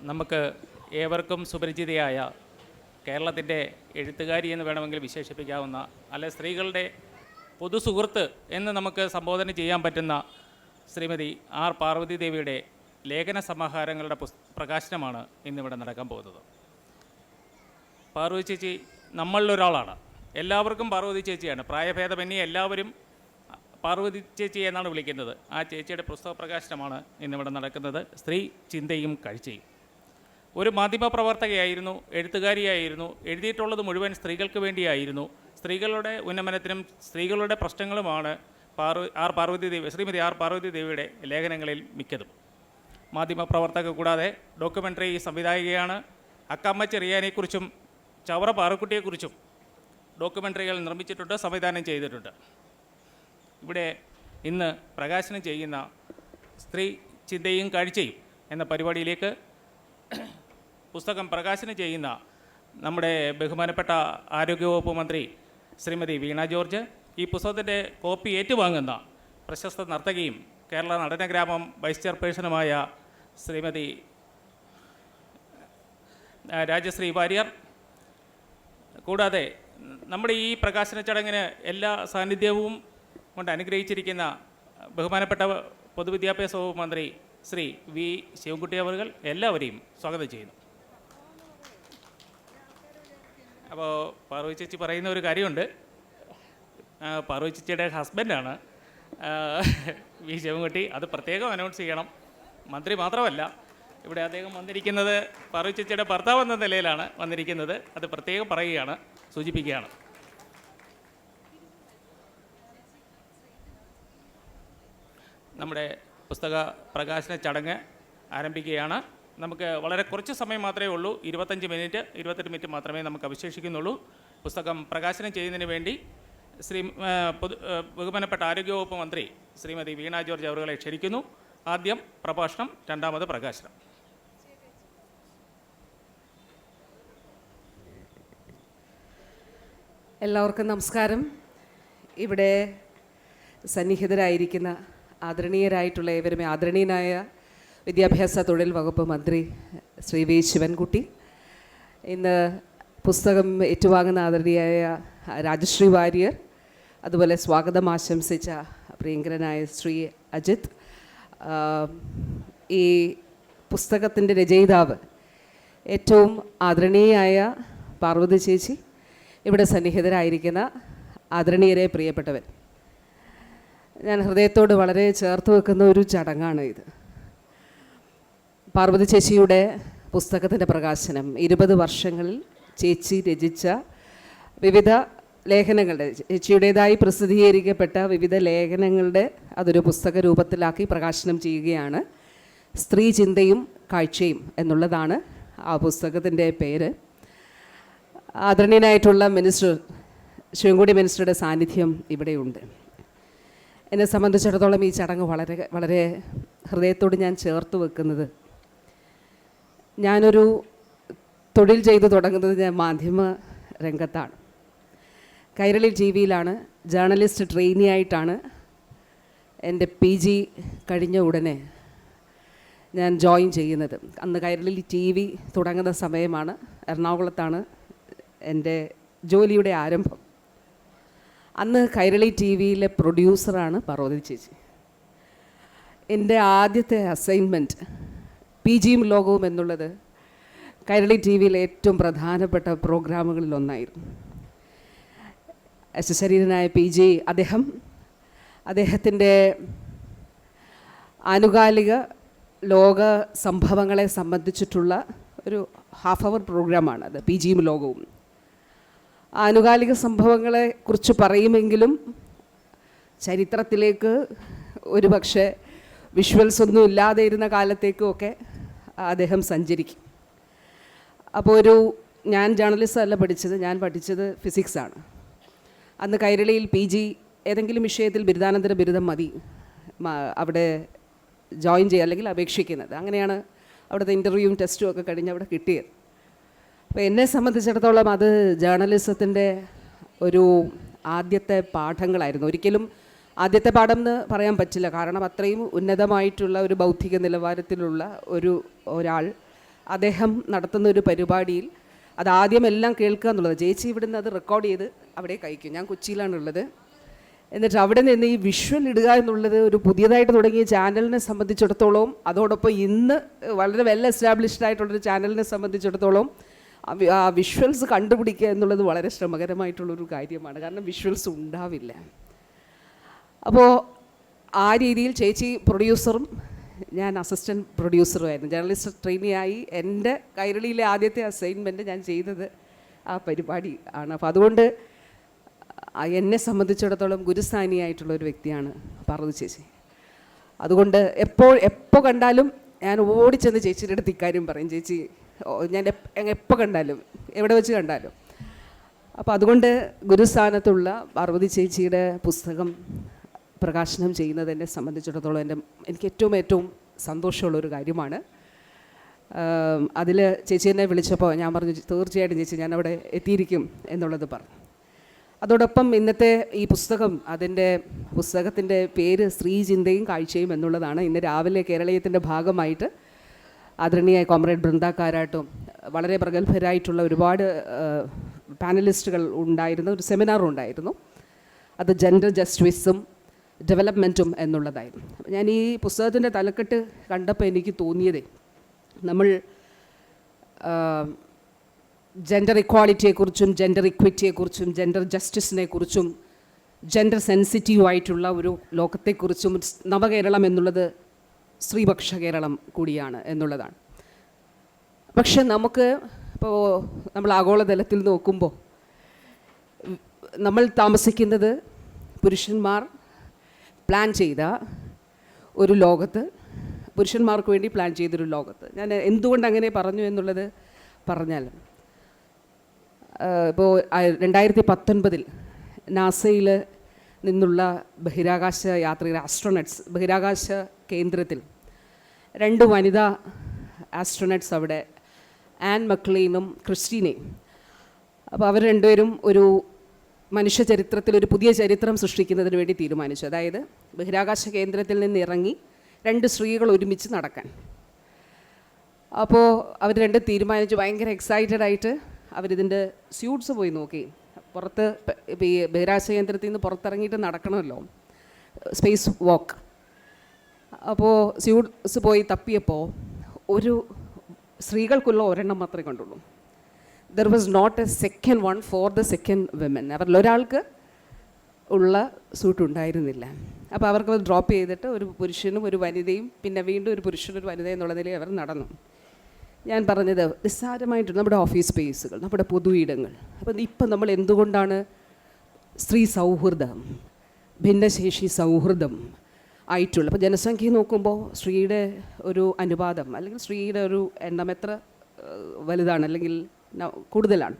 നമുക്ക് ഏവർക്കും സുപരിചിതയായ കേരളത്തിന്റെ എഴുത്തുകാരി എന്ന് വേണമെങ്കിൽ വിശേഷിപ്പിക്കാവുന്ന അല്ലെ സ്ത്രീകളുടെ പൊതു സുഹൃത്ത് എന്ന് നമുക്ക് സംബോധന ചെയ്യാൻ പറ്റുന്ന ശ്രീമതി ആർ പാർവതി ദേവിയുടെ ലേഖന സമാഹാരങ്ങളുടെ പ്രകാശനമാണ് ഇന്നിവിടെ നടക്കാൻ പോകുന്നത്. പാർവതി ചേച്ചി നമ്മളിലൊരാളാണ് എല്ലാവർക്കും പാർവതി ചേച്ചിയാണ്. പ്രായഭേദമന്യേ എല്ലാവരും പാർവതി ചേച്ചി എന്നാണ് വിളിക്കുന്നത്. ആ ചേച്ചിയുടെ പുസ്തക പ്രകാശനമാണ് ഇന്നിവിടെ നടക്കുന്നത്. സ്ത്രീ ചിന്തയും കാഴ്ചയും ഒരു മാധ്യമപ്രവർത്തകയായിരുന്നു എഴുത്തുകാരിയായിരുന്നു എഴുതിയിട്ടുള്ളത് മുഴുവൻ സ്ത്രീകൾക്ക് വേണ്ടിയായിരുന്നു. സ്ത്രീകളുടെ ഉന്നമനത്തിനും സ്ത്രീകളുടെ പ്രശ്നങ്ങളുമാണ് ആർ പാർവതി ദേവി ശ്രീമതി ആർ പാർവതി ദേവിയുടെ ലേഖനങ്ങളിൽ മിക്കതും. മാധ്യമപ്രവർത്തക കൂടാതെ ഡോക്യുമെന്ററി സംവിധായികയാണ് അക്കമ്മ ചെറിയാനെക്കുറിച്ചും ചവറ പാറക്കുട്ടിയെക്കുറിച്ചും ഡോക്യുമെന്ററികൾ നിർമ്മിച്ചിട്ടുണ്ട് സംവിധാനം ചെയ്തിട്ടുണ്ട്. ഇവിടെ ഇന്ന് പ്രകാശനം ചെയ്യുന്ന സ്ത്രീ ചിന്തയും കാഴ്ചയും എന്ന പരിപാടിയിലേക്ക് പുസ്തകം പ്രകാശനം ചെയ്യുന്ന നമ്മുടെ ബഹുമാനപ്പെട്ട ആരോഗ്യവകുപ്പ് മന്ത്രി ശ്രീമതി വീണ ജോർജ് ഈ പുസ്തകത്തിന്റെ കോപ്പി ഏറ്റുവാങ്ങുന്ന പ്രശസ്ത നർത്തകിയും കേരള നടനഗ്രാമം വൈസ് ചെയർപേഴ്സണുമായ ശ്രീമതി രാജശ്രീ വാര്യർ. കൂടാതെ നമ്മുടെ ഈ പ്രകാശന ചടങ്ങിന് എല്ലാ സാന്നിധ്യവും കൊണ്ട് അനുഗ്രഹിച്ചിരിക്കുന്ന ബഹുമാനപ്പെട്ട പൊതുവിദ്യാഭ്യാസ വകുപ്പ് മന്ത്രി ശ്രീ വി ശിവൻകുട്ടി അവർ എല്ലാവരെയും സ്വാഗതം ചെയ്യുന്നു. അപ്പോൾ പാർവതി ചേച്ചി പറയുന്ന ഒരു കാര്യമുണ്ട്. പാർവ ചേച്ചിയുടെ ഹസ്ബൻഡാണ്. വി ശിവൻകുട്ടി. അത് പ്രത്യേകം അനൗൺസ് ചെയ്യണം. മന്ത്രി മാത്രമല്ല ഇവിടെ അദ്ദേഹം വന്നിരിക്കുന്നത് പാർവതി ചേച്ചിയുടെ ഭർത്താവ് എന്ന നിലയിലാണ് വന്നിരിക്കുന്നത്. അത് പ്രത്യേകം പറയുകയാണ് സൂചിപ്പിക്കുകയാണ്. നമ്മുടെ പുസ്തക പ്രകാശന ചടങ്ങ് ആരംഭിക്കുകയാണ്. നമുക്ക് വളരെ കുറച്ച് സമയം മാത്രമേ ഉള്ളൂ. ഇരുപത്തഞ്ച് മിനിറ്റ് ഇരുപത്തെട്ട് മിനിറ്റ് മാത്രമേ നമുക്ക് അവശേഷിക്കുന്നുള്ളൂ. പുസ്തകം പ്രകാശനം ചെയ്യുന്നതിന് വേണ്ടി ശ്രീ പൊതു ബഹുമാനപ്പെട്ട ആരോഗ്യവകുപ്പ് മന്ത്രി ശ്രീമതി വീണ ജോർജ് അവറുകളെ ക്ഷണിക്കുന്നു. ആദ്യം പ്രഭാഷണം രണ്ടാമത് പ്രകാശനം. എല്ലാവർക്കും നമസ്കാരം. ഇവിടെ സന്നിഹിതരായിരിക്കുന്ന ആദരണീയരായിട്ടുള്ള ഏവരും ആദരണീയനായ വിദ്യാഭ്യാസ തൊഴിൽ വകുപ്പ് മന്ത്രി ശ്രീ വി ശിവൻകുട്ടി. ഇന്ന് പുസ്തകം ഏറ്റുവാങ്ങുന്ന ആദരണീയായ രാജശ്രീ വാര്യർ അതുപോലെ സ്വാഗതം ആശംസിച്ച പ്രിയങ്കരനായ ശ്രീ അജിത്. ഈ പുസ്തകത്തിന്റെ രചയിതാവ് ഏറ്റവും ആദരണീയായ പാർവതി ചേച്ചി ഇവിടെ സന്നിഹിതരായിരിക്കുന്ന ആദരണീയരെ പ്രിയപ്പെട്ടവൻ. ഞാൻ ഹൃദയത്തോട് വളരെ ചേർത്ത് വെക്കുന്ന ഒരു ചടങ്ങാണ് ഇത്. പാർവതി ചേച്ചിയുടെ പുസ്തകത്തിന്റെ പ്രകാശനം. ഇരുപത് വർഷങ്ങളിൽ ചേച്ചി രചിച്ച വിവിധ ലേഖനങ്ങളുടെ ചേച്ചിയുടേതായി പ്രസിദ്ധീകരിക്കപ്പെട്ട വിവിധ ലേഖനങ്ങളുടെ അതൊരു പുസ്തക രൂപത്തിലാക്കി പ്രകാശനം ചെയ്യുകയാണ്. സ്ത്രീ ചിന്തയും കാഴ്ചയും എന്നുള്ളതാണ് ആ പുസ്തകത്തിന്റെ പേര്. ആദരണീയനായിട്ടുള്ള മിനിസ്റ്റർ ശിവൻകുടി മിനിസ്റ്ററുടെ സാന്നിധ്യം ഇവിടെയുണ്ട്. എന്നെ സംബന്ധിച്ചിടത്തോളം ഈ ചടങ്ങ് വളരെ വളരെ ഹൃദയത്തോട് ഞാൻ ചേർത്ത് വെക്കുന്നത് ഞാനൊരു തൊഴിൽ ചെയ്ത് തുടങ്ങുന്നത് ഞാൻ മാധ്യമ രംഗത്താണ്. കൈരളി ടി വിയിലാണ്. ജേർണലിസ്റ്റ് ട്രെയിനി ആയിട്ടാണ് എന്റെ പി ജി കഴിഞ്ഞ ഉടനെ ഞാൻ ജോയിൻ ചെയ്യുന്നത്. അന്ന് കൈരളി ടി വി തുടങ്ങുന്ന സമയമാണ് എറണാകുളത്താണ് എന്റെ ജോലിയുടെ ആരംഭം. അന്ന് കൈരളി ടി വിയിലെ പ്രൊഡ്യൂസറാണ് പർവതി ചേച്ചി. എന്റെ ആദ്യത്തെ അസൈൻമെന്റ് പി ജിയും ലോകവും എന്നുള്ളത് കൈരളി ടി വിയിലെ ഏറ്റവും പ്രധാനപ്പെട്ട പ്രോഗ്രാമുകളിൽ ഒന്നായിരുന്നു. ശരീരനായ പി ജി അദ്ദേഹം അദ്ദേഹത്തിന്റെ ആനുകാലിക ലോക സംഭവങ്ങളെ സംബന്ധിച്ചിട്ടുള്ള ഒരു ഹാഫ് അവർ പ്രോഗ്രാമാണ് അത് പി ജിയും ലോകവും. ആനുകാലിക സംഭവങ്ങളെ കുറിച്ച് പറയുമെങ്കിലും ചരിത്രത്തിലേക്ക് ഒരു പക്ഷേ വിഷ്വൽസ് ഒന്നും ഇല്ലാതെ ഇരുന്ന കാലത്തേക്കുമൊക്കെ അദ്ദേഹം സഞ്ചരിക്കും. അപ്പോൾ ഒരു ഞാൻ ജേർണലിസം അല്ല പഠിച്ചത് ഞാൻ പഠിച്ചത് ഫിസിക്സാണ് അന്ന് കൈരളിയിൽ പി ജി ഏതെങ്കിലും വിഷയത്തിൽ ബിരുദാനന്തര ബിരുദം മതി അവിടെ ജോയിൻ ചെയ്യുക അല്ലെങ്കിൽ അപേക്ഷിക്കുന്നത്. അങ്ങനെയാണ് അവിടുത്തെ ഇന്റർവ്യൂവും ടെസ്റ്റും ഒക്കെ കഴിഞ്ഞ് അവിടെ കിട്ടിയത്. അപ്പോൾ എന്നെ സംബന്ധിച്ചിടത്തോളം അത് ജേർണലിസത്തിന്റെ ഒരു ആദ്യത്തെ പാഠങ്ങളായിരുന്നു. ഒരിക്കലും ആദ്യത്തെ പാഠം എന്ന് പറയാൻ പറ്റില്ല. കാരണം അത്രയും ഉന്നതമായിട്ടുള്ള ഒരു ബൗദ്ധിക നിലവാരത്തിലുള്ള ഒരു ഒരാൾ അദ്ദേഹം നടത്തുന്ന ഒരു പരിപാടിയിൽ അത് ആദ്യം എല്ലാം കേൾക്കുക എന്നുള്ളത്. ചേച്ചി ഇവിടുന്ന് അത് റെക്കോർഡ് ചെയ്ത് അവിടെ കഴിക്കും. ഞാൻ കൊച്ചിയിലാണുള്ളത്. എന്നിട്ട് അവിടെ നിന്ന് ഈ വിഷ്വൽ ഇടുക എന്നുള്ളത് ഒരു പുതിയതായിട്ട് തുടങ്ങിയ ചാനലിനെ സംബന്ധിച്ചിടത്തോളം അതോടൊപ്പം ഇന്ന് വളരെ വെൽ എസ്റ്റാബ്ലിഷ്ഡ് ആയിട്ടുള്ളൊരു ചാനലിനെ സംബന്ധിച്ചിടത്തോളം വിഷ്വൽസ് കണ്ടുപിടിക്കുക എന്നുള്ളത് വളരെ ശ്രമകരമായിട്ടുള്ളൊരു കാര്യമാണ്. കാരണം വിഷ്വൽസ് ഉണ്ടാവില്ല. അപ്പോൾ ആ രീതിയിൽ ചേച്ചി പ്രൊഡ്യൂസറും ഞാൻ അസിസ്റ്റന്റ് പ്രൊഡ്യൂസറുമായിരുന്നു ജേർണലിസ്റ്റ് ട്രെയിനിയായി. എന്റെ കൈരളിയിലെ ആദ്യത്തെ അസൈൻമെന്റ് ഞാൻ ചെയ്തത് ആ പരിപാടി ആണ്. അപ്പോൾ അതുകൊണ്ട് എന്നെ സംബന്ധിച്ചിടത്തോളം ഗുരുസ്ഥാനിയായിട്ടുള്ള ഒരു വ്യക്തിയാണ് പാർവതി ചേച്ചി. അതുകൊണ്ട് എപ്പോൾ എപ്പോൾ കണ്ടാലും ഞാൻ ഓടിച്ചെന്ന് ചേച്ചിയുടെ അടുത്ത് ഇക്കാര്യം പറയും. ചേച്ചി ഞാൻ എപ്പോൾ കണ്ടാലും എവിടെ വെച്ച് കണ്ടാലും. അപ്പോൾ അതുകൊണ്ട് ഗുരുസ്ഥാനത്തുള്ള പാർവതി ചേച്ചിയുടെ പുസ്തകം പ്രകാശനം ചെയ്യുന്നത് എന്നെ സംബന്ധിച്ചിടത്തോളം എന്റെ എനിക്ക് ഏറ്റവും ഏറ്റവും സന്തോഷമുള്ളൊരു കാര്യമാണ്. അതിൽ ചേച്ചി എന്നെ വിളിച്ചപ്പോൾ ഞാൻ പറഞ്ഞു തീർച്ചയായിട്ടും ചേച്ചി ഞാൻ അവിടെ എത്തിയിരിക്കും എന്നുള്ളത് പറഞ്ഞു. അതോടൊപ്പം ഇന്നത്തെ ഈ പുസ്തകം അതിന്റെ പുസ്തകത്തിന്റെ പേര് സ്ത്രീ ചിന്തയും കാഴ്ചയും എന്നുള്ളതാണ്. ഇന്ന് രാവിലെ കേരളീയത്തിന്റെ ഭാഗമായിട്ട് ആദരണീയ കോമ്രേഡ് ബൃന്ദക്കാരായിട്ടും വളരെ പ്രഗത്ഭരായിട്ടുള്ള ഒരുപാട് പാനലിസ്റ്റുകൾ ഉണ്ടായിരുന്ന ഒരു സെമിനാർ ഉണ്ടായിരുന്നു. അത് ജെൻഡർ ജസ്റ്റിസും ഡെവലപ്മെന്റും എന്നുള്ളതായിരുന്നു. ഞാൻ ഈ പുസ്തകത്തിന്റെ തലക്കെട്ട് കണ്ടപ്പോൾ എനിക്ക് തോന്നിയതേ നമ്മൾ ജെൻഡർ ഇക്വാളിറ്റിയെക്കുറിച്ചും ജെൻഡർ ഇക്വിറ്റിയെക്കുറിച്ചും ജെൻഡർ ജസ്റ്റിസിനെ കുറിച്ചും ജെൻഡർ സെൻസിറ്റീവ് ആയിട്ടുള്ള ഒരു ലോകത്തെക്കുറിച്ചും നവകേരളം എന്നുള്ളത് സ്ത്രീപക്ഷ കേരളം കൂടിയാണ് എന്നുള്ളതാണ്. പക്ഷെ നമുക്ക് ഇപ്പോൾ നമ്മൾ ആഗോളതലത്തിൽ നോക്കുമ്പോൾ നമ്മൾ താമസിക്കുന്നത് പുരുഷന്മാർ പ്ലാൻ ചെയ്ത ഒരു ലോകത്ത് പുരുഷന്മാർക്ക് വേണ്ടി പ്ലാൻ ചെയ്തൊരു ലോകത്ത്. ഞാൻ എന്തുകൊണ്ട് അങ്ങനെ പറഞ്ഞു എന്നുള്ളത് പറഞ്ഞാൽ ഇപ്പോൾ രണ്ടായിരത്തി പത്തൊൻപതിൽ നാസയിൽ നിന്നുള്ള ബഹിരാകാശ യാത്രയിലെ ആസ്ട്രോണറ്റ്സ് ബഹിരാകാശ കേന്ദ്രത്തിൽ രണ്ട് വനിതാ ആസ്ട്രോണറ്റ്സ് അവിടെ ആൻ മക്ലീനും ക്രിസ്റ്റീനയും. അപ്പോൾ അവർ രണ്ടുപേരും ഒരു മനുഷ്യ ചരിത്രത്തിൽ ഒരു പുതിയ ചരിത്രം സൃഷ്ടിക്കുന്നതിന് വേണ്ടി തീരുമാനിച്ചു. അതായത് ബഹിരാകാശ കേന്ദ്രത്തിൽ നിന്ന് ഇറങ്ങി രണ്ട് സ്ത്രീകൾ ഒരുമിച്ച് നടക്കാൻ. അപ്പോൾ അവർ രണ്ട് തീരുമാനിച്ചു. ഭയങ്കര എക്സൈറ്റഡ് ആയിട്ട് അവരിതിന്റെ സ്യൂട്ട്സ് പോയി നോക്കി. പുറത്ത് ഈ ബഹിരാകാശ കേന്ദ്രത്തിൽ നിന്ന് പുറത്തിറങ്ങിയിട്ട് നടക്കണമല്ലോ. സ്പേസ് വാക്ക് അപ്പോൾ സ്യൂട്ട്സ് പോയി തപ്പിയപ്പോൾ ഒരു സ്ത്രീകൾക്കുള്ള ഒരെണ്ണം മാത്രമേ കണ്ടുള്ളൂ. There was not a second one for the second women അവരിൽ ഒരാൾക്ക് ഉള്ള സൂട്ട് ഉണ്ടായിരുന്നില്ല. അപ്പോൾ അവർക്ക് അത് ഡ്രോപ്പ് ചെയ്തിട്ട് ഒരു പുരുഷനും ഒരു വനിതയും പിന്നെ വീണ്ടും ഒരു പുരുഷനും ഒരു വനിതയും എന്നുള്ള നിലയിൽ അവർ നടന്നു. ഞാൻ പറഞ്ഞത് നിസ്സാരമായിട്ട് നമ്മുടെ ഓഫീസ് സ്പേസുകൾ നമ്മുടെ പൊതു ഇടങ്ങൾ. അപ്പം ഇപ്പം നമ്മൾ എന്തുകൊണ്ടാണ് സ്ത്രീ സൗഹൃദം ഭിന്നശേഷി സൗഹൃദം ആയിട്ടുള്ളത് അപ്പോൾ ജനസംഖ്യ നോക്കുമ്പോൾ സ്ത്രീയുടെ ഒരു അനുപാതം അല്ലെങ്കിൽ സ്ത്രീയുടെ ഒരു എണ്ണം എത്ര വലുതാണ് അല്ലെങ്കിൽ കൂടുതലാണ്.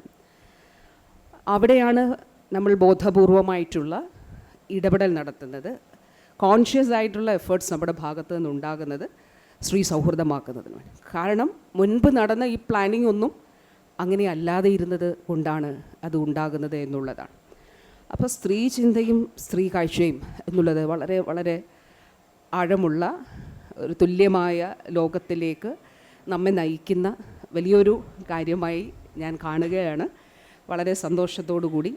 അവിടെയാണ് നമ്മൾ ബോധപൂർവമായിട്ടുള്ള ഇടപെടൽ നടത്തുന്നത്. കോൺഷ്യസ് ആയിട്ടുള്ള എഫേർട്സ് നമ്മുടെ ഭാഗത്തു നിന്നുണ്ടാകുന്നത് സ്ത്രീ സൗഹൃദമാക്കുന്നതിന് കാരണം മുൻപ് നടന്ന ഈ പ്ലാനിംഗ് ഒന്നും അങ്ങനെ അല്ലാതെ ഇരുന്നത് കൊണ്ടാണ് അത് ഉണ്ടാകുന്നത് എന്നുള്ളതാണ്. അപ്പോൾ സ്ത്രീ ചിന്തയും സ്ത്രീ കാഴ്ചയും എന്നുള്ളത് വളരെ വളരെ ആഴമുള്ള ഒരു തുല്യമായ ലോകത്തിലേക്ക് നമ്മെ നയിക്കുന്ന വലിയൊരു കാര്യമായി ഞാൻ കാണുകയാണ്. വളരെ സന്തോഷത്തോടു കൂടി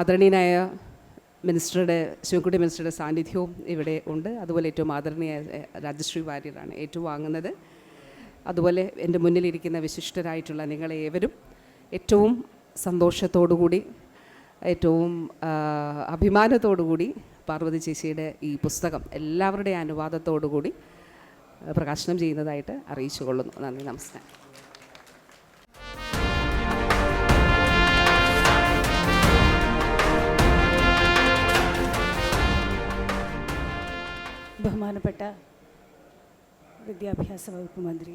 ആദരണീയനായ മിനിസ്റ്ററുടെ ശിവൻകുട്ടി മിനിസ്റ്ററുടെ സാന്നിധ്യവും ഇവിടെ ഉണ്ട്. അതുപോലെ ഏറ്റവും ആദരണീയ രാജശ്രീ വാര്യരാണ് ഏറ്റുവാങ്ങുന്നത്. അതുപോലെ എന്റെ മുന്നിലിരിക്കുന്ന വിശിഷ്ടരായിട്ടുള്ള നിങ്ങളെ ഏവരും ഏറ്റവും സന്തോഷത്തോടു കൂടി ഏറ്റവും ആ, അഭിമാനത്തോടു കൂടി പാർവതി ചേച്ചിയുടെ ഈ പുസ്തകം എല്ലാവരുടെയും അനുവാദത്തോടു കൂടി പ്രകാശനം ചെയ്യുന്നതായിട്ട് അറിയിച്ചു കൊള്ളുന്നു നന്ദി നമസ്കാരം. ബഹുമാനപ്പെട്ട വിദ്യാഭ്യാസ വകുപ്പ് മന്ത്രി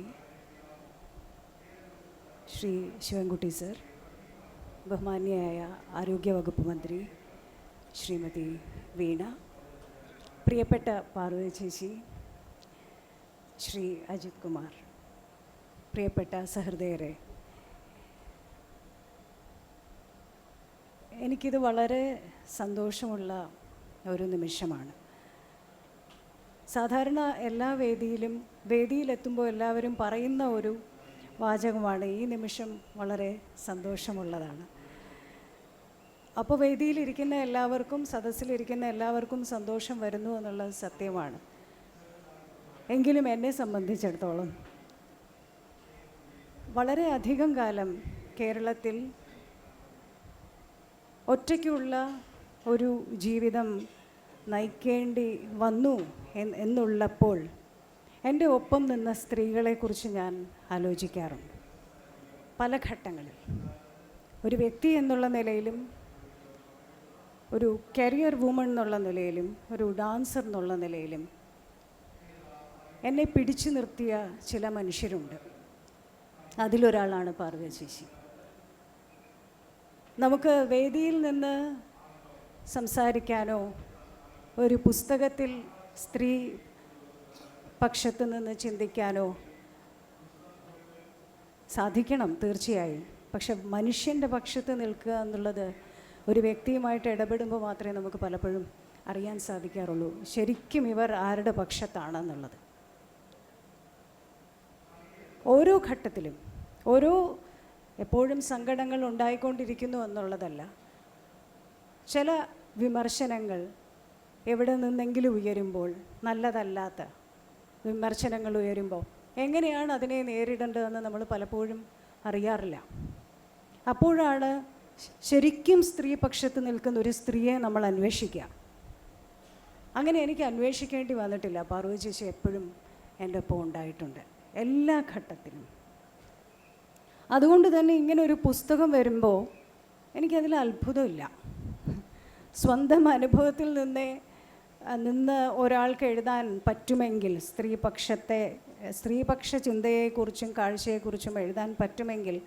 ശ്രീ ശിവൻകുട്ടി സർ ബഹുമാന്യയായ ആരോഗ്യ വകുപ്പ് മന്ത്രി ശ്രീമതി വീണ പ്രിയപ്പെട്ട പാർവതി ചേച്ചി ശ്രീ അജിത് കുമാർ പ്രിയപ്പെട്ട സഹൃദയരെ എനിക്കിത് വളരെ സന്തോഷമുള്ള ഒരു നിമിഷമാണ്. സാധാരണ എല്ലാ വേദിയിലും വേദിയിലെത്തുമ്പോൾ എല്ലാവരും പറയുന്ന ഒരു വാചകമാണ് ഈ നിമിഷം വളരെ സന്തോഷമുള്ളതാണ്. അപ്പോൾ വേദിയിലിരിക്കുന്ന എല്ലാവർക്കും സദസ്സിലിരിക്കുന്ന എല്ലാവർക്കും സന്തോഷം വരുന്നു എന്നുള്ളത് സത്യമാണ്. എങ്കിലും എന്നെ സംബന്ധിച്ചിടത്തോളം വളരെയധികം കാലം കേരളത്തിൽ ഒറ്റയ്ക്കുള്ള ഒരു ജീവിതം നയിക്കേണ്ടി വന്നു എന്നുള്ളപ്പോൾ എന്റെ ഒപ്പം നിന്ന സ്ത്രീകളെക്കുറിച്ച് ഞാൻ ആലോചിക്കാറുണ്ട്. പല ഘട്ടങ്ങളിൽ. ഒരു വ്യക്തി എന്നുള്ള നിലയിലും ഒരു കരിയർ വുമൺ എന്നുള്ള നിലയിലും ഒരു ഡാൻസർ എന്നുള്ള നിലയിലും എന്നെ പിടിച്ചു നിർത്തിയ ചില മനുഷ്യരുണ്ട്. അതിലൊരാളാണ് പാർവ ചേച്ചി. നമുക്ക് വേദിയിൽ നിന്ന് സംസാരിക്കാനോ ഒരു പുസ്തകത്തിൽ സ്ത്രീ പക്ഷത്ത് നിന്ന് ചിന്തിക്കാനോ സാധിക്കണം തീർച്ചയായും. പക്ഷെ മനുഷ്യന്റെ പക്ഷത്ത് നിൽക്കുക എന്നുള്ളത് ഒരു വ്യക്തിയുമായിട്ട് ഇടപെടുമ്പോൾ മാത്രമേ നമുക്ക് പലപ്പോഴും അറിയാൻ സാധിക്കാറുള്ളൂ. ശരിക്കും ഇവർ ആരുടെ പക്ഷത്താണെന്നുള്ളത്. ഓരോ ഘട്ടത്തിലും ഓരോ എപ്പോഴും സങ്കടങ്ങൾ ഉണ്ടായിക്കൊണ്ടിരിക്കുന്നു എന്നുള്ളതല്ല ചില വിമർശനങ്ങൾ എവിടെ നിന്നെങ്കിലും ഉയരുമ്പോൾ നല്ലതല്ലാത്ത വിമർശനങ്ങൾ ഉയരുമ്പോൾ എങ്ങനെയാണ് അതിനെ നേരിടേണ്ടതെന്ന് നമ്മൾ പലപ്പോഴും അറിയാറില്ല. അപ്പോഴാണ് ശരിക്കും സ്ത്രീ പക്ഷത്ത് നിൽക്കുന്ന ഒരു സ്ത്രീയെ നമ്മൾ അന്വേഷിക്കുക. അങ്ങനെ എനിക്ക് അന്വേഷിക്കേണ്ടി വന്നിട്ടില്ല. പാർവതി ചേച്ചി എപ്പോഴും എന്റെ ഒപ്പം ഉണ്ടായിട്ടുണ്ട്. എല്ലാ ഘട്ടത്തിലും. അതുകൊണ്ട് തന്നെ ഇങ്ങനെ ഒരു പുസ്തകം വരുമ്പോൾ എനിക്കതിൽ അത്ഭുതമില്ല. സ്വന്തം അനുഭവത്തിൽ നിന്നേ നിന്ന് ഒരാൾക്ക് എഴുതാൻ പറ്റുമെങ്കിൽ സ്ത്രീപക്ഷത്തെ സ്ത്രീപക്ഷ ചിന്തയെക്കുറിച്ചും കാഴ്ചയെക്കുറിച്ചും എഴുതാൻ പറ്റുമെങ്കിൽ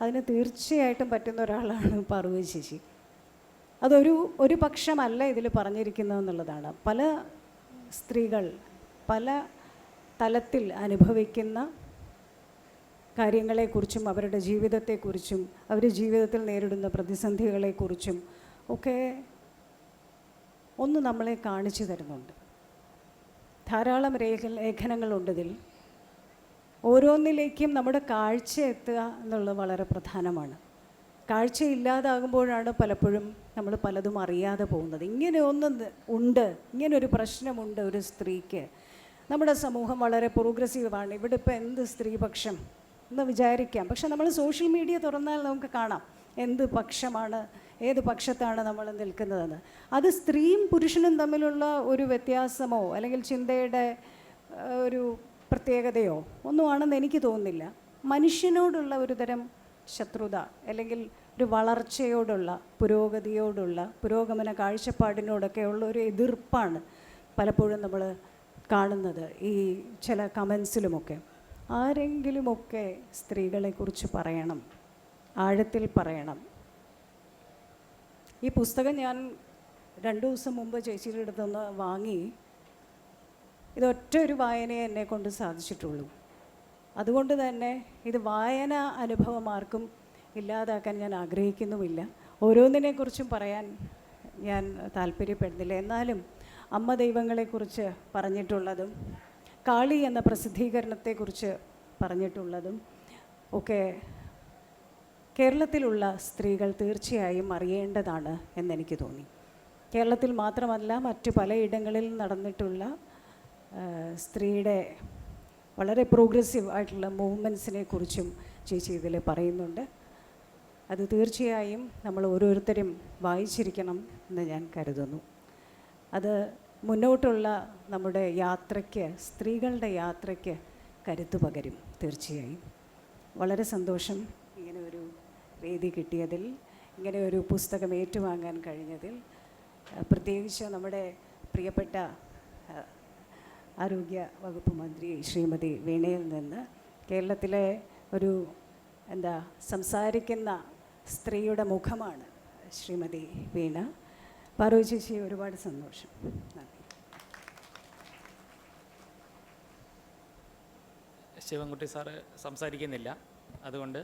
അതിന് തീർച്ചയായിട്ടും പറ്റുന്ന ഒരാളാണ് പാർവതി ശശി അതൊരു ഒരു പക്ഷമല്ല ഇതിൽ പറഞ്ഞിരിക്കുന്നതെന്നുള്ളതാണ് പല സ്ത്രീകൾ പല തലത്തിൽ അനുഭവിക്കുന്ന കാര്യങ്ങളെക്കുറിച്ചും അവരുടെ ജീവിതത്തെക്കുറിച്ചും അവർ ജീവിതത്തിൽ നേരിടുന്ന പ്രതിസന്ധികളെക്കുറിച്ചും ഒക്കെ ഒന്ന് നമ്മളെ കാണിച്ചു തരുന്നുണ്ട്. ധാരാളം രേഖ ലേഖനങ്ങളുണ്ടതിൽ ഓരോന്നിലേക്കും നമ്മുടെ കാഴ്ച എത്തുക എന്നുള്ളത് വളരെ പ്രധാനമാണ്. കാഴ്ച ഇല്ലാതാകുമ്പോഴാണ് പലപ്പോഴും നമ്മൾ പലതും അറിയാതെ പോകുന്നത്. ഇങ്ങനെ ഒന്ന് ഉണ്ട് ഇങ്ങനെ ഒരു പ്രശ്നമുണ്ട് ഒരു സ്ത്രീക്ക്. നമ്മുടെ സമൂഹം വളരെ പ്രോഗ്രസീവാണ് ഇവിടെ ഇപ്പോൾ എന്ത് സ്ത്രീപക്ഷം എന്ന് വിചാരിക്കാം. പക്ഷെ നമ്മൾ സോഷ്യൽ മീഡിയ തുറന്നാൽ നമുക്ക് കാണാം എന്ത് പക്ഷമാണ് ഏത് പക്ഷത്താണ് നമ്മൾ നിൽക്കുന്നതെന്ന്. അത് സ്ത്രീയും പുരുഷനും തമ്മിലുള്ള ഒരു വ്യത്യാസമോ അല്ലെങ്കിൽ ചിന്തയുടെ ഒരു പ്രത്യേകതയോ ഒന്നും ആണെന്ന് എനിക്ക് തോന്നുന്നില്ല. മനുഷ്യനോടുള്ള ഒരു തരം ശത്രുത അല്ലെങ്കിൽ ഒരു വളർച്ചയോടുള്ള പുരോഗതിയോടുള്ള പുരോഗമന കാഴ്ചപ്പാടിനോടൊക്കെ ഉള്ള ഒരു എതിർപ്പാണ് പലപ്പോഴും നമ്മൾ കാണുന്നത് ഈ ചില കമൻസിലുമൊക്കെ. ആരെങ്കിലുമൊക്കെ സ്ത്രീകളെക്കുറിച്ച് പറയണം ആഴത്തിൽ പറയണം. ഈ പുസ്തകം ഞാൻ രണ്ടു ദിവസം മുമ്പ് ചേച്ചിയുടെ അടുത്തുനിന്ന് വാങ്ങി. ഇതൊറ്റ ഒരു വായനയെ എന്നെ കൊണ്ട് സാധിച്ചിട്ടുള്ളൂ. അതുകൊണ്ട് തന്നെ ഇത് വായന അനുഭവം ആർക്കും ഇല്ലാതാക്കാൻ ഞാൻ ആഗ്രഹിക്കുന്നുമില്ല. ഓരോന്നിനെക്കുറിച്ചും പറയാൻ ഞാൻ താല്പര്യപ്പെടുന്നില്ല. എന്നാലും അമ്മ ദൈവങ്ങളെക്കുറിച്ച് പറഞ്ഞിട്ടുള്ളതും കാളി എന്ന പ്രസിദ്ധീകരണത്തെക്കുറിച്ച് പറഞ്ഞിട്ടുള്ളതും ഒക്കെ കേരളത്തിലുള്ള സ്ത്രീകൾ തീർച്ചയായും അറിയേണ്ടതാണ് എന്നെനിക്ക് തോന്നി. കേരളത്തിൽ മാത്രമല്ല മറ്റു പലയിടങ്ങളിൽ നടന്നിട്ടുള്ള സ്ത്രീയുടെ വളരെ പ്രോഗ്രസീവ് ആയിട്ടുള്ള മൂവ്മെന്റ്സിനെ കുറിച്ചും ചേച്ചി ഇതിൽ പറയുന്നുണ്ട്. അത് തീർച്ചയായും നമ്മൾ ഓരോരുത്തരും വായിച്ചിരിക്കണം എന്ന് ഞാൻ കരുതുന്നു. അത് മുന്നോട്ടുള്ള നമ്മുടെ യാത്രയ്ക്ക് സ്ത്രീകളുടെ യാത്രയ്ക്ക് കരുത്തു പകരും തീർച്ചയായും. വളരെ സന്തോഷം. വേദി കിട്ടിയതിൽ ഇങ്ങനെ ഒരു പുസ്തകം ഏറ്റുവാങ്ങാൻ കഴിഞ്ഞതിൽ പ്രത്യേകിച്ച് നമ്മുടെ പ്രിയപ്പെട്ട ആരോഗ്യ വകുപ്പ് മന്ത്രി ശ്രീമതി വീണയിൽ നിന്ന് കേരളത്തിലെ ഒരു എന്താ സംസാരിക്കുന്ന സ്ത്രീയുടെ മുഖമാണ് ശ്രീമതി വീണ. പാർവതി ചേച്ചി ഒരുപാട് സന്തോഷം. നന്ദി. ശിവൻകുട്ടി സാറ് സംസാരിക്കുന്നില്ല. അതുകൊണ്ട്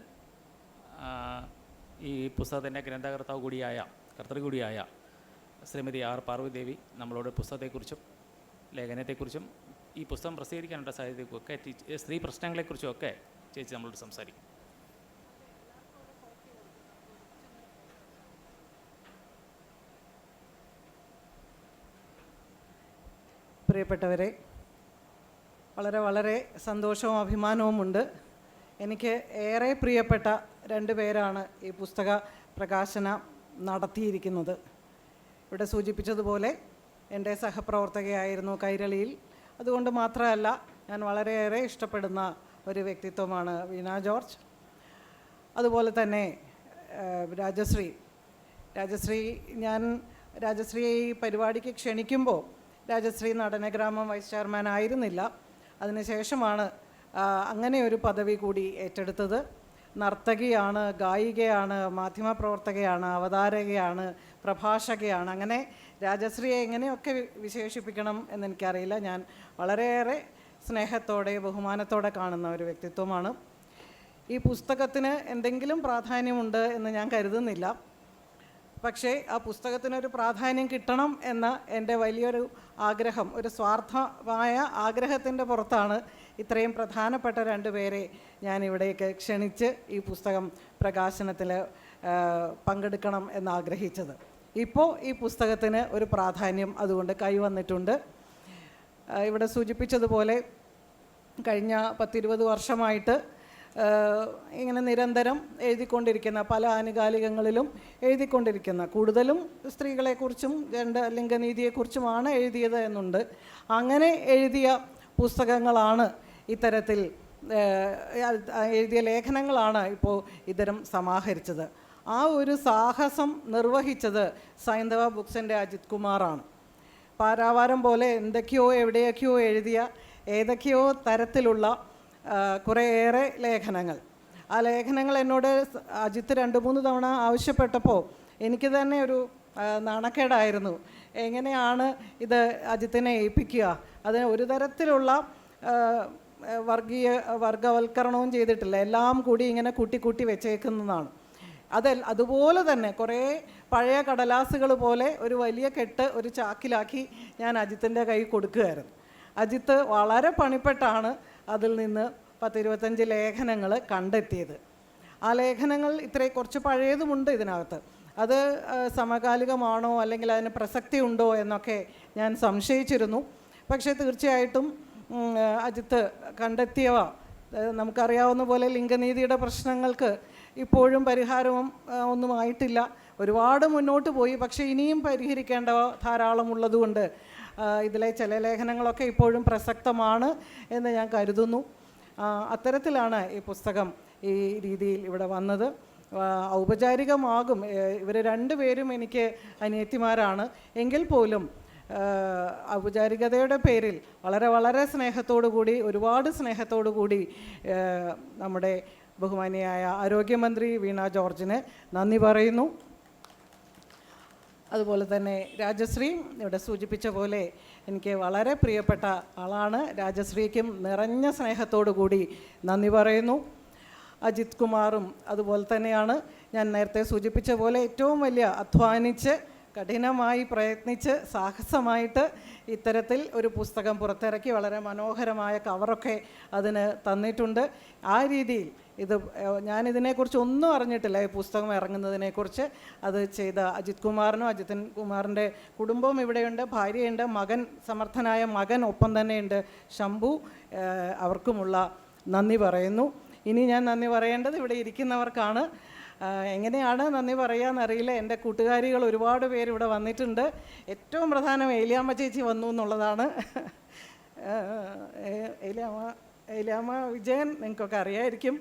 ഈ പുസ്തകത്തിന്റെ ഗ്രന്ഥകർത്താവ് കൂടിയായ കർത്തൃ കൂടിയായ ശ്രീമതി ആർ പാർവതിദേവി നമ്മളോട് പുസ്തകത്തെക്കുറിച്ചും ലേഖനത്തെക്കുറിച്ചും ഈ പുസ്തകം പ്രസിദ്ധീകരിക്കാനുള്ള സാധ്യതയൊക്കെ സ്ത്രീ പ്രശ്നങ്ങളെക്കുറിച്ചും ഒക്കെ ചേച്ചി നമ്മളോട് സംസാരിക്കും. പ്രിയപ്പെട്ടവരെ വളരെ വളരെ സന്തോഷവും അഭിമാനവുമുണ്ട്. എനിക്ക് ഏറെ പ്രിയപ്പെട്ട രണ്ട് പേരാണ് ഈ പുസ്തക പ്രകാശനം നടത്തിയിരിക്കുന്നത്. ഇവിടെ സൂചിപ്പിച്ചതുപോലെ എന്റെ സഹപ്രവർത്തകയായിരുന്നു കൈരളിയിൽ. അതുകൊണ്ട് മാത്രമല്ല ഞാൻ വളരെയേറെ ഇഷ്ടപ്പെടുന്ന ഒരു വ്യക്തിത്വമാണ് വീണ ജോർജ്. അതുപോലെ തന്നെ രാജശ്രീ. രാജശ്രീ ഞാൻ രാജശ്രീയെ ഈ പരിപാടിക്ക് ക്ഷണിക്കുമ്പോൾ രാജശ്രീ നടനഗ്രാമം വൈസ് ചെയർമാൻ ആയിരുന്നില്ല. അതിനുശേഷമാണ് അങ്ങനെ ഒരു പദവി കൂടി ഏറ്റെടുത്തത്. നർത്തകിയാണ് ഗായികയാണ് മാധ്യമപ്രവർത്തകയാണ് അവതാരകയാണ് പ്രഭാഷകയാണ്. അങ്ങനെ രാജശ്രീയെ എങ്ങനെയൊക്കെ വിശേഷിപ്പിക്കണം എന്നെനിക്കറിയില്ല. ഞാൻ വളരെയേറെ സ്നേഹത്തോടെ ബഹുമാനത്തോടെ കാണുന്ന ഒരു വ്യക്തിത്വമാണ്. ഈ പുസ്തകത്തിന് എന്തെങ്കിലും പ്രാധാന്യമുണ്ട് എന്ന് ഞാൻ കരുതുന്നില്ല. പക്ഷേ ആ പുസ്തകത്തിനൊരു പ്രാധാന്യം കിട്ടണം എന്ന എന്റെ വലിയൊരു ആഗ്രഹം ഒരു സ്വാർത്ഥമായ ആഗ്രഹത്തിന്റെ പുറത്താണ് ഇത്രയും പ്രധാനപ്പെട്ട രണ്ട് പേരെ ഞാൻ ഇവിടേക്ക് ക്ഷണിച്ച് ഈ പുസ്തകം പ്രകാശനത്തിൽ പങ്കെടുക്കണം എന്ന് ആഗ്രഹിച്ചത് ഇപ്പോൾ ഈ പുസ്തകത്തിന് ഒരു പ്രാധാന്യം അതുകൊണ്ട് കൈവന്നിട്ടുണ്ട്. ഇവിടെ സൂചിപ്പിച്ചതുപോലെ കഴിഞ്ഞ പത്തിരുപത് വർഷമായിട്ട് ഇങ്ങനെ നിരന്തരം എഴുതിക്കൊണ്ടിരിക്കുന്ന പല ആനുകാലികങ്ങളിലും എഴുതിക്കൊണ്ടിരിക്കുന്ന കൂടുതലും സ്ത്രീകളെക്കുറിച്ചും രണ്ട് ലിംഗനീതിയെക്കുറിച്ചുമാണ് എഴുതിയത് എന്നുണ്ട്. അങ്ങനെ എഴുതിയ പുസ്തകങ്ങളാണ് ഇത്തരത്തിൽ എഴുതിയ ലേഖനങ്ങളാണ് ഇപ്പോൾ ഇത്തരം സമാഹരിച്ചത്. ആ ഒരു സാഹസം നിർവഹിച്ചത് സൈന്ധവ ബുക്സിന്റെ അജിത് കുമാറാണ്. പാരാവാരം പോലെ എന്തൊക്കെയോ എവിടെയൊക്കെയോ എഴുതിയ ഏതൊക്കെയോ തരത്തിലുള്ള കുറേയേറെ ലേഖനങ്ങൾ. ആ ലേഖനങ്ങൾ എന്നോട് അജിത്ത് രണ്ട് മൂന്ന് തവണ ആവശ്യപ്പെട്ടപ്പോൾ എനിക്ക് തന്നെ ഒരു നാണക്കേടായിരുന്നു. എങ്ങനെയാണ് ഇത് അജിത്തിനെ ഏൽപ്പിക്കുക? അതിന് ഒരു തരത്തിലുള്ള വർഗീയ വർഗവൽക്കരണവും ചെയ്തിട്ടില്ല. എല്ലാം കൂടി ഇങ്ങനെ കൂട്ടി കൂട്ടി വെച്ചേക്കുന്നതാണ്. അത് അതുപോലെ തന്നെ കുറേ പഴയ കടലാസുകൾ പോലെ ഒരു വലിയ കെട്ട് ഒരു ചാക്കിലാക്കി ഞാൻ അജിത്തിന്റെ കൈ കൊടുക്കുകയായിരുന്നു. അജിത്ത് വളരെ പണിപ്പെട്ടാണ് അതിൽ നിന്ന് പത്തിരുപത്തഞ്ച് ലേഖനങ്ങൾ കണ്ടെത്തിയത്. ആ ലേഖനങ്ങൾ ഇത്രയും കുറച്ച് പഴയതുമുണ്ട് ഇതിനകത്ത്. അത് സമകാലികമാണോ അല്ലെങ്കിൽ അതിന് പ്രസക്തി ഉണ്ടോ എന്നൊക്കെ ഞാൻ സംശയിച്ചിരുന്നു. പക്ഷേ തീർച്ചയായിട്ടും അജിത്ത് കണ്ടെത്തിയവ നമുക്കറിയാവുന്ന പോലെ ലിംഗനീതിയുടെ പ്രശ്നങ്ങൾക്ക് ഇപ്പോഴും പരിഹാരവും ഒന്നും ആയിട്ടില്ല. ഒരുപാട് മുന്നോട്ട് പോയി പക്ഷേ ഇനിയും പരിഹരിക്കേണ്ട ധാരാളം ഉള്ളതുകൊണ്ട് ഇതിലെ ചില ലേഖനങ്ങളൊക്കെ ഇപ്പോഴും പ്രസക്തമാണ് എന്ന് ഞാൻ കരുതുന്നു. അത്തരത്തിലാണ് ഈ പുസ്തകം ഈ രീതിയിൽ ഇവിടെ വന്നത്. ഔപചാരികമാകും. ഇവർ രണ്ടുപേരും എനിക്ക് അനിയത്തിമാരാണ്. എങ്കിൽ പോലും ഔപചാരികതയുടെ പേരിൽ വളരെ വളരെ കൂടി ഒരുപാട് കൂടി നമ്മുടെ ബഹുമാനിയായ ആരോഗ്യമന്ത്രി വീണ ജോർജിന് നന്ദി പറയുന്നു. അതുപോലെ തന്നെ രാജശ്രീ ഇവിടെ സൂചിപ്പിച്ച പോലെ എനിക്ക് വളരെ പ്രിയപ്പെട്ട ആളാണ്. രാജശ്രീക്കും നിറഞ്ഞ കൂടി നന്ദി പറയുന്നു. അജിത് കുമാറും അതുപോലെ തന്നെയാണ്. ഞാൻ നേരത്തെ സൂചിപ്പിച്ച പോലെ ഏറ്റവും വലിയ അധ്വാനിച്ച് കഠിനമായി പ്രയത്നിച്ച് സാഹസമായിട്ട് ഇത്തരത്തിൽ ഒരു പുസ്തകം പുറത്തിറക്കി വളരെ മനോഹരമായ കവറൊക്കെ അതിന് തന്നിട്ടുണ്ട്. ആ രീതിയിൽ ഇത് ഞാനിതിനെക്കുറിച്ച് ഒന്നും അറിഞ്ഞിട്ടില്ല. ഈ പുസ്തകം ഇറങ്ങുന്നതിനെക്കുറിച്ച് അത് ചെയ്ത അജിത് കുമാറിനും അജിതൻ കുമാറിന്റെ കുടുംബവും ഇവിടെയുണ്ട്. ഭാര്യയുണ്ട് മകൻ സമർത്ഥനായ മകൻ ഒപ്പം തന്നെയുണ്ട് ശംഭു. അവർക്കുമുള്ള നന്ദി പറയുന്നു. ഇനി ഞാൻ നന്ദി പറയേണ്ടത് ഇവിടെ ഇരിക്കുന്നവർക്കാണ്. എങ്ങനെയാണ്? നന്ദി പറയാന്നറിയില്ല എന്റെ കൂട്ടുകാരികൾ ഒരുപാട് പേര് ഇവിടെ വന്നിട്ടുണ്ട്. ഏറ്റവും പ്രധാനം ഏലിയാമ്മ ചേച്ചി വന്നു എന്നുള്ളതാണ്. ഏലിയാമ്മ ഏലിയാമ്മ വിജയൻ നിങ്ങൾക്കൊക്കെ അറിയായിരിക്കും.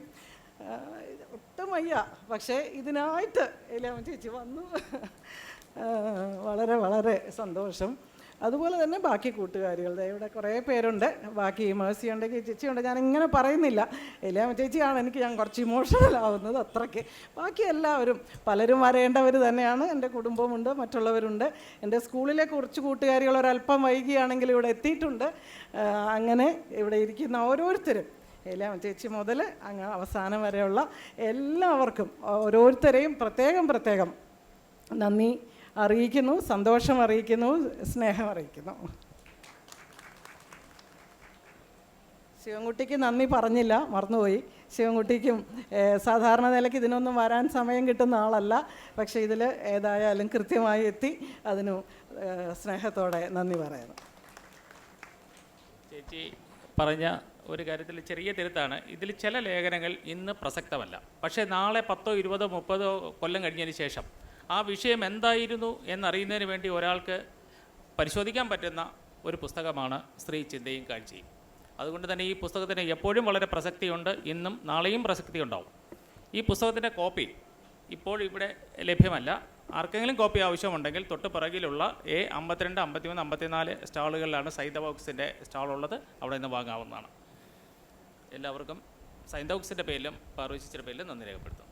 ഒട്ടും വയ്യ. പക്ഷേ ഇതിനായിട്ട് ഏലിയാമ്മ ചേച്ചി വന്നു. വളരെ വളരെ സന്തോഷം. അതുപോലെ തന്നെ ബാക്കി കൂട്ടുകാരികളുടെ ഇവിടെ കുറേ പേരുണ്ട്. ബാക്കി മേഴ്സി ഉണ്ട് ചേച്ചിയുണ്ട് ഞാൻ ഇങ്ങനെ പറയുന്നില്ല. എല്ലാം ചേച്ചിയാണ്. എനിക്ക് ഞാൻ കുറച്ച് ഇമോഷണൽ ആവുന്നത് അത്രയ്ക്ക്. ബാക്കി എല്ലാവരും പലരും വരേണ്ടവർ തന്നെയാണ്. എന്റെ കുടുംബമുണ്ട് മറ്റുള്ളവരുണ്ട്. എന്റെ സ്കൂളിലെ കുറച്ച് കൂട്ടുകാരികൾ ഒരല്പം വൈകിയാണെങ്കിൽ ഇവിടെ എത്തിയിട്ടുണ്ട്. അങ്ങനെ ഇവിടെ ഇരിക്കുന്ന ഓരോരുത്തരും. എല്ലാം ചേച്ചി മുതൽ അങ്ങ് അവസാനം വരെയുള്ള എല്ലാവർക്കും ഓരോരുത്തരെയും പ്രത്യേകം പ്രത്യേകം നന്ദി. അറിയിക്കുന്നു സന്തോഷം അറിയിക്കുന്നു സ്നേഹം അറിയിക്കുന്നു. ശിവൻകുട്ടിക്ക് നന്ദി പറഞ്ഞില്ല മറന്നുപോയി. ശിവൻകുട്ടിക്കും സാധാരണ നിലയ്ക്ക് ഇതിനൊന്നും വരാൻ സമയം കിട്ടുന്ന ആളല്ല. പക്ഷേ ഇതിൽ ഏതായാലും കൃത്യമായി എത്തി അതിനു സ്നേഹത്തോടെ നന്ദി പറയുന്നു. ചേച്ചി പറഞ്ഞ ഒരു കാര്യത്തിൽ ചെറിയ തിരുത്താണ്. ഇതിൽ ചില ലേഖനങ്ങൾ ഇന്ന് പ്രസക്തമല്ല. പക്ഷേ നാളെ പത്തോ ഇരുപതോ മുപ്പതോ കൊല്ലം കഴിഞ്ഞതിന് ശേഷം ആ വിഷയം എന്തായിരുന്നു എന്നറിയുന്നതിന് വേണ്ടി ഒരാൾക്ക് പരിശോധിക്കാൻ പറ്റുന്ന ഒരു പുസ്തകമാണ് സ്ത്രീ ചിന്തയും കാഴ്ചയും. അതുകൊണ്ട് തന്നെ ഈ പുസ്തകത്തിന് എപ്പോഴും വളരെ പ്രസക്തിയുണ്ട് ഇന്നും നാളെയും പ്രസക്തി ഉണ്ടാവും ഈ പുസ്തകത്തിന്റെ കോപ്പി ഇപ്പോൾ ഇവിടെ ലഭ്യമല്ല. ആർക്കെങ്കിലും കോപ്പി ആവശ്യമുണ്ടെങ്കിൽ തൊട്ട് പിറകിലുള്ള എ അമ്പത്തിരണ്ട് അമ്പത്തിമൂന്ന് അമ്പത്തിനാല് സ്റ്റാളുകളിലാണ് സൈത ബോക്സിന്റെ സ്റ്റാൾ ഉള്ളത് അവിടെ നിന്ന് വാങ്ങാവുന്നതാണ്. എല്ലാവർക്കും സൈന്ത ബോക്സിന്റെ പേരിലും പാർവശിച്ചിന്റെ പേരിലും നന്ദി രേഖപ്പെടുത്തുന്നു.